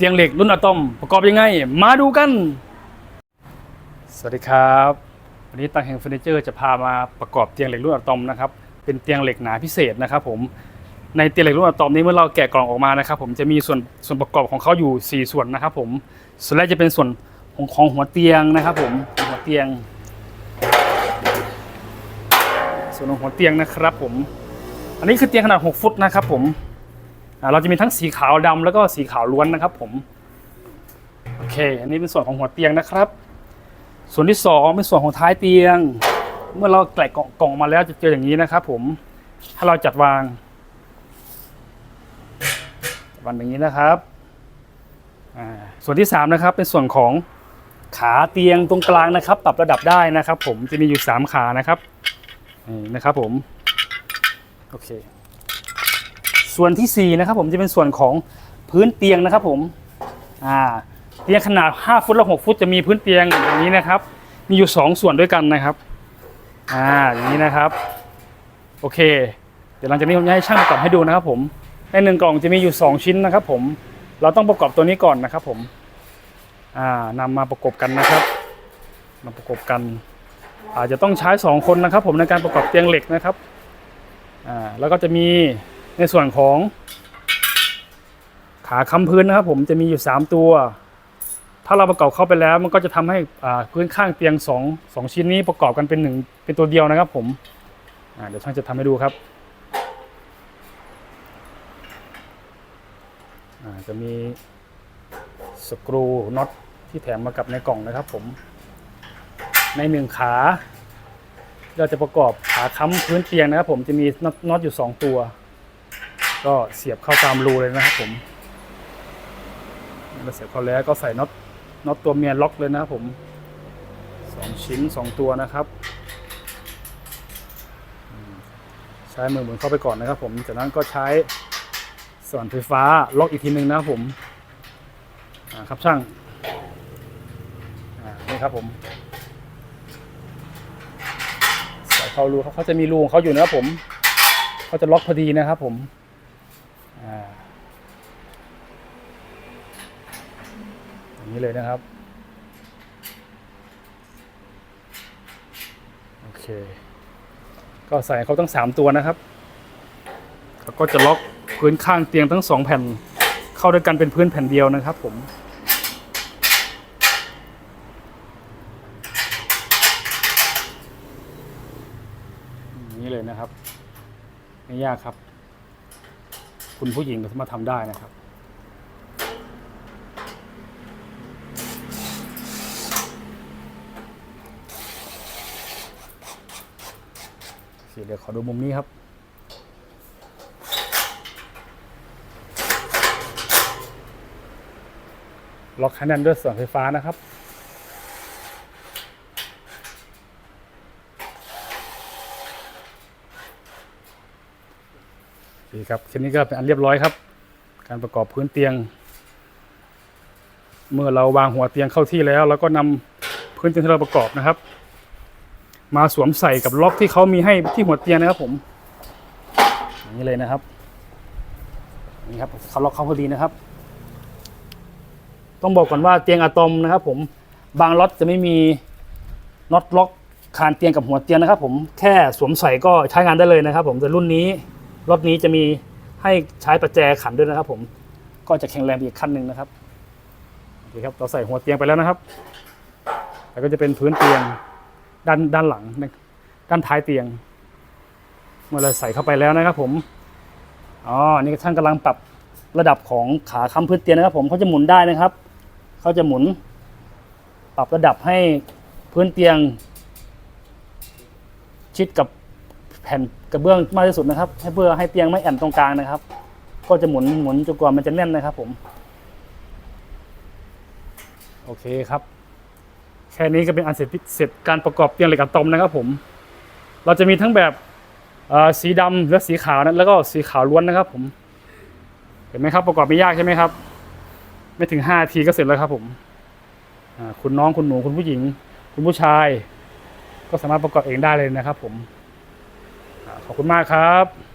เตียงเหล็กรุ่นอะตอมประกอบยังไง มาดูกัน สวัสดีครับ วันนี้ตังแห่งเฟอร์นิเจอร์จะพามาประกอบเตียงเหล็กรุ่นอะตอมนะครับเป็นเตียงเหล็กหนาพิเศษนะครับผมในเตียงเหล็กรุ่นอะตอมนี้เมื่อเราแกะกล่องออกมานะครับ ผมจะมีส่วนส่วนประกอบของเขาอยู่ 4 ส่วนนะครับผมส่วนแรกจะเป็นส่วนของของหัวเตียงนะครับ ผมหัวเตียง ส่วนของหัวเตียงนะครับ ผม อันนี้คือเตียงขนาด 6 ฟุตนะครับ ผม เราจะมีทั้งสีขาวดำแล้วก็สีขาวล้วนนะครับผมโอเค อันนี้เป็นส่วนของหัวเตียงนะครับ ส่วนที่สองเป็นส่วนของท้ายเตียง เมื่อเราแกะกล่องกล่องมาแล้วจะเจออย่างนี้นะครับผมถ้าเราจัดวางจัดวางอย่างนี้นะครับส่วนที่สามนะครับ เป็นส่วนของขาเตียงตรงกลางนะครับ ปรับระดับได้นะครับ ผมจะมีอยู่สามขานะครับนี่นะครับผมโอเค ส่วนที่สี่นะครับผมจะเป็นส่วนของพื้นเตียงนะครับผมอ่าเตียงขนาด 5 ฟุตและ6ฟุตจะมีพื้นเตียงอย่างนี้นะครับ มีอยู่ 2 ส่วนด้วยกันนะครับอ่าอย่างนี้นะครับ โอเค เดี๋ยวหลังจากนี้ผมจะให้ช่างประกอบให้ดูนะครับผมในหนึ่งกล่องจะมีอยู่ 2 ชิ้นนะครับผมเราต้องประกอบตัวนี้ก่อนนะครับผมอ่านำมาประกบกันนะครับ มาประกบกันอาจจะต้องใช้ 2 คนนะครับ ผมในการประกอบเตียงเหล็กนะครับอ่าแล้วก็จะมี ในส่วนของ ขาค้ำพื้นนะครับ ผมจะมีอยู่ 3 ตัว ถ้าเราประกอบเข้าไปแล้ว มันก็จะทำให้พื้นข้างเตียง2 2ชิ้นนี้ประกอบกันเป็นหนึ่งเป็นตัวเดียวนะครับ ผมเดี๋ยวช่างจะทำให้ดูครับจะมีสกรูน็อตที่แถมมากับในกล่องนะครับ ผม ในหนึ่งขา เราจะประกอบขาค้ำพื้นเตียงนะครับ ผมจะมีน็อตน็อตอยู่ 2 ตัว ก็เสียบเข้าตามรูเลยนะครับผมเราเสียบเข้าแล้วก็ใส่น็อตน็อตตัวเมียล็อกเลยนะครับผมสองชิ้นสองตัวนะครับใช้มือหมุนเข้าไปก่อนนะครับผมจากนั้นก็ใช้ส่วนไฟฟ้าล็อกอีกทีหนึ่งนะครับผมครับช่างนี่ครับผมใส่เข้ารูเขาเขาจะมีรูของเขาอยู่นะครับผมเขาจะล็อกพอดีนะครับผม อย่างนี้เลยนะครับ โอเค ก็ใส่เขาทั้งสามตัวนะครับ แล้วก็จะล็อกพื้นข้างเตียงทั้งสองแผ่นเข้าด้วยกันเป็นพื้นแผ่นเดียวนะครับผมอย่างนี้เลยนะครับ ไม่ยากครับ คุณผู้หญิงก็สามารถทำได้นะครับ เดี๋ยวขอดูมุมนี้ครับล็อกให้แน่นด้วยส่วนไฟฟ้านะครับ ดีครับค่นี้ก็เป็นอันเรียบร้อยครับ การประกอบพื้นเตียง เมื่อเราวางหัวเตียงเข้าที่แล้วแล้วก็นำพื้นเตียงที่เราประกอบนะครับ มาสวมใส่กับล็อกที่เขามีให้ที่หัวเตียงนะครับ ผมอย่างนี้เลยนะครับนี่ครับเขาล็อกเข้าพอดีนะครับ ต้องบอกก่อนว่าเตียงอะตอมนะครับ ผมบางล็อตจะไม่มีน็อตล็อกคานเตียงกับหัวเตียงนะครับ ผมแค่สวมใส่ก็ใช้งานได้เลยนะครับ ผมแต่รุ่นนี้ รถนี้จะมีให้ใช้ประแจขันด้วยนะครับ ผมก็จะแข็งแรงไปอีกขั้นหนึ่งนะครับโอเคครับเราใส่หัวเตียงไปแล้วนะครับ แล้วก็จะเป็นพื้นเตียงด้านด้านหลังด้านท้ายเตียง เมื่อเราใส่เข้าไปแล้วนะครับ ผมอ๋อนี่ช่างกำลังปรับระดับของขาค้ำพื้นเตียงนะครับ ผมเขาจะหมุนได้นะครับเขาจะหมุน ปรับระดับให้พื้นเตียง ชิดกับ ผ่นกระเบื้องมากที่สุดนะครับให้เพื่อให้เตียงไม่แอนตรงกลางนะครับ ก็จะหมุนหมุนจนกว่ามันจะแน่นนะครับ ผม โอเคครับ แค่นี้ก็เป็นอันเสร็จเสร็จการประกอบเตียงเหล็กอะตอมนะครับ ผม เราจะมีทั้งแบบสีดำและสีขาวนะแล้วก็สีขาวล้วนนะครับ ผม เห็นไหมครับ ประกอบไม่ยากใช่ไหมครับ ไม่ถึงห้าทีก็เสร็จแล้วครับ ผมคุณน้องคุณหนูคุณผู้หญิง คุณผู้ชาย ก็สามารถประกอบเองได้เลยนะครับ ผม ขอบคุณมากครับ